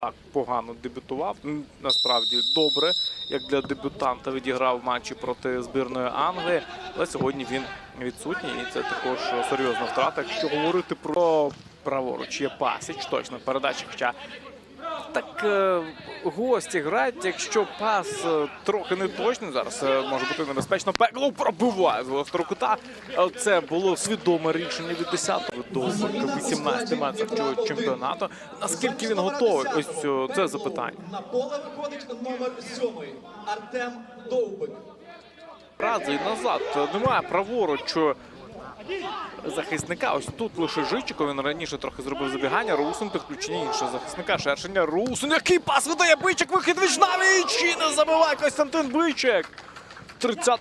так погано дебютував. Насправді добре, як для дебютанта відіграв матчі проти збірної Англії. Але сьогодні він відсутній, і це також серйозна втрата. Якщо говорити про праворуч, є пасіч, точно передача. Хоча так е, гості грають, якщо пас е, трохи не точний, зараз е, може бути небезпечно. Пекло пробиває з гострого кута. Це було свідоме рішення від 10-го до 18 матчів цього чемпіонату. Наскільки він готовий? Ось це запитання. На поле виходить номер сьомий Артем Довбик. Рази і назад немає праворуч захисника. Ось тут лише Жичиков. Він раніше трохи зробив забігання. Русин підключення іншого захисника. Шершення. Русин. Який пас видає Бичик. Вихід від навіч. І не забиває Костянтин Бичик. 30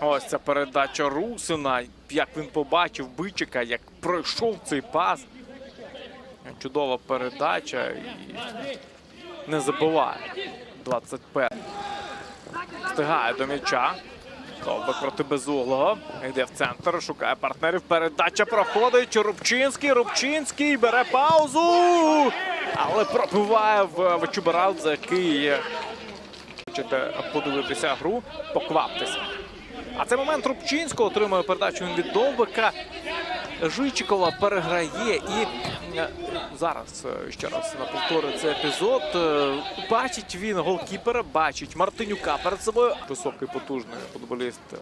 Ось ця передача Русина. Як він побачив Бичика, як пройшов цей пас. Чудова передача і не забиває. 21. Встигає до м'яча. Довбик проти безуглого. Йде в центр, шукає партнерів. Передача проходить. Рубчинський. Рубчинський бере паузу. Але пробиває в Вачубарадзе, який. Хочете подивитися гру, покваптеся. А цей момент Рубчинського отримує передачу від Довбика. Жичикова переграє і е, зараз е, ще раз на повтори цей епізод. Е, Бачить він голкіпера, бачить Мартинюка перед собою. Високий потужний футболіст, е,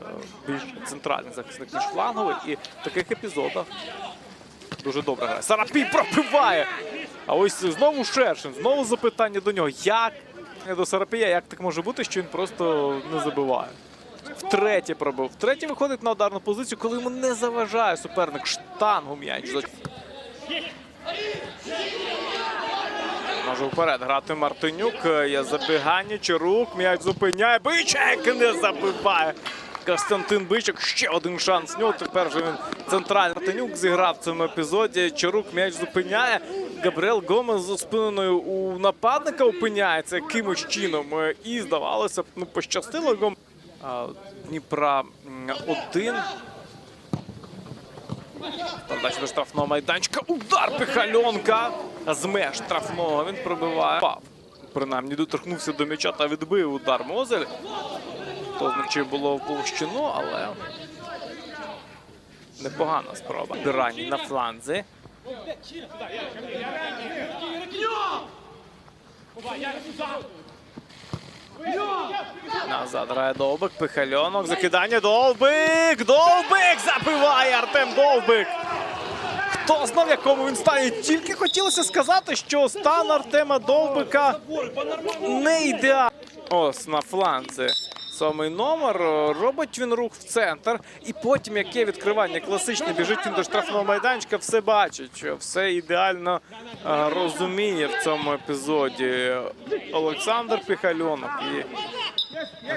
більш центральний захисник ніж фланговий. І в таких епізодах дуже добре грає. Сарапій пробиває. А ось знову Шершин, знову запитання до нього. Як до Сарапія, як так може бути, що він просто не забиває? Втретє пробив. Втретє виходить на ударну позицію, коли йому не заважає суперник штангу м'яч. Може вперед грати Мартинюк. Є забігання. Чарук. М'яч зупиняє. Бичек не забиває. Костянтин Бичок. Ще один шанс. нього. Тепер вже він центральний Мартинюк зіграв в цьому епізоді. Чарук м'яч зупиняє. Габріел Гомес за спиною у нападника опиняється якимось чином. Е, І здавалося ну пощастило Гомес. Дніпра м, один. Передача до штрафного майданчика. Удар Пихальонка. З меж штрафного він пробиває. Пав. Принаймні доторкнувся до м'яча та відбив удар Мозель. То значить було в але непогана спроба. Бірані на фланзі. Назад грає Довбик, Пихальонок, закидання Довбик! Довбик! Забиває Артем Довбик! Хто знав, якому він стані? Тільки хотілося сказати, що стан Артема Довбика не ідеальний. Ось на фланзі. Сьомий номер. Робить він рух в центр. І потім, яке відкривання класичне, біжить він до штрафного майданчика, все бачить, все ідеально е, розуміє в цьому епізоді Олександр Піхальонок. І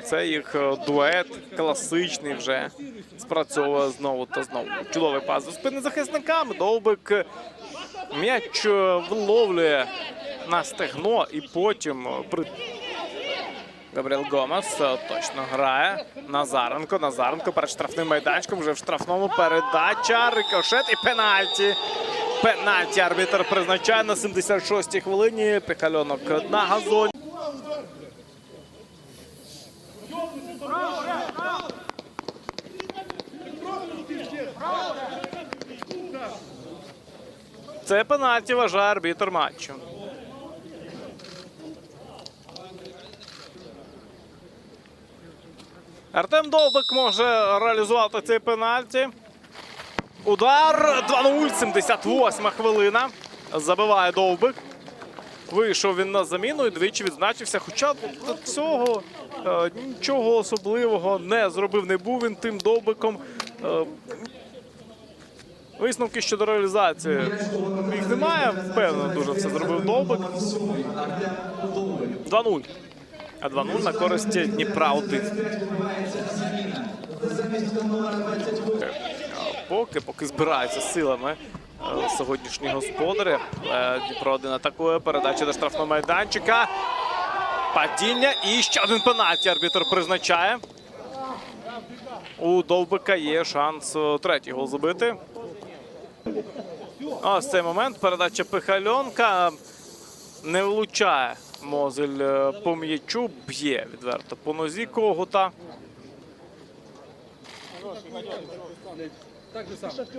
це їх е, дует класичний вже спрацьовує знову та знову. Чудовий пас за спини захисникам. Довбик е, м'яч е, вловлює на стегно і потім при. Габріел Гомес точно грає. Назаренко. Назаренко перед штрафним майданчиком. Вже в штрафному передача. Рикошет і пенальті. Пенальті арбітр призначає на 76-й хвилині. Піхальонок на газоні. Це пенальті вважає арбітр матчу. Артем Довбик може реалізувати цей пенальті. Удар 2-0, 78 хвилина. Забиває Довбик. Вийшов він на заміну і двічі відзначився. Хоча до цього е, нічого особливого не зробив, не був він тим довбиком. Е, Висновки щодо реалізації їх немає. Впевнено, дуже все зробив довбик. 2-0. А 2-0 на користь Дніпра 1. Поки, поки збираються силами е, сьогоднішні господарі. Е, Дніпро 1 атакує. Передача до штрафного майданчика. Падіння і ще один пенальті арбітр призначає. У Довбика є шанс е, третій гол забити. Ось цей момент. Передача Пихальонка. Не влучає Мозель по м'ячу, б'є відверто по нозі Когута. Сейчас,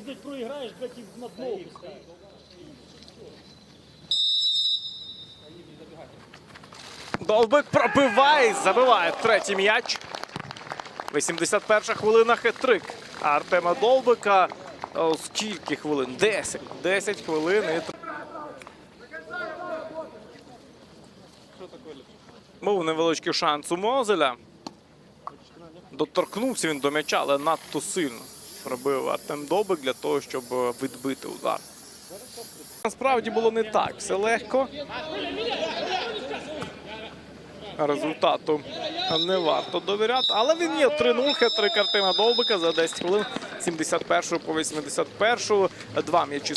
блядь, проиграешь, блядь, и на дно. Довбик пробиває, забиває третій м'яч. 81 хвилина хитрик. Артема Довбика. О, скільки хвилин? 10. 10 хвилин. І... Був невеличкий шанс у Мозеля. Доторкнувся він до м'яча, але надто сильно пробив Артем Довбик для того, щоб е, відбити удар. Насправді було не так. Все легко. Результату не варто довіряти, але він є 3-0, хитрик Артема Довбика за 10 хвилин 71 по 81. Два м'ячі